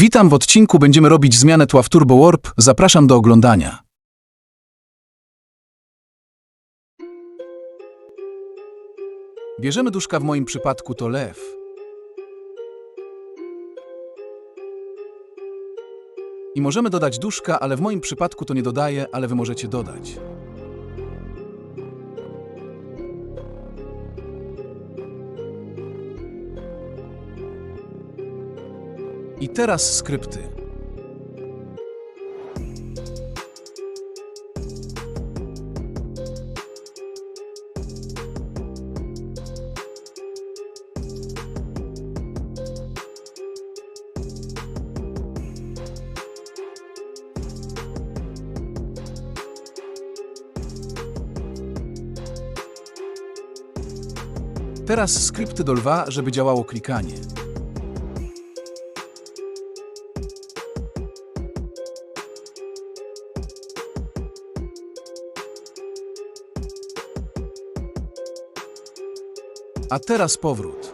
Witam w odcinku, będziemy robić zmianę tła w Turbo Warp. Zapraszam do oglądania. Bierzemy duszka, w moim przypadku to lew. I możemy dodać duszka, ale w moim przypadku to nie dodaję, ale wy możecie dodać. I teraz skrypty. Teraz skrypty do lwa, żeby działało klikanie. A teraz powrót.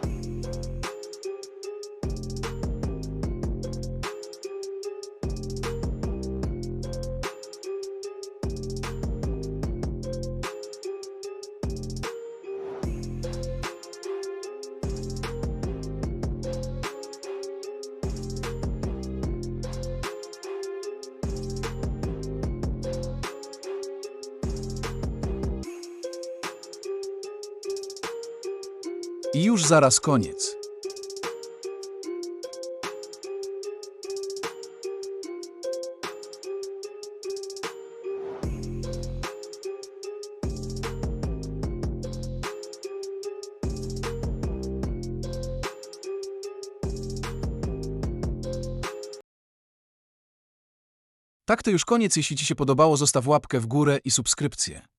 I już zaraz koniec. Tak to już koniec. Jeśli Ci się podobało, zostaw łapkę w górę i subskrypcję.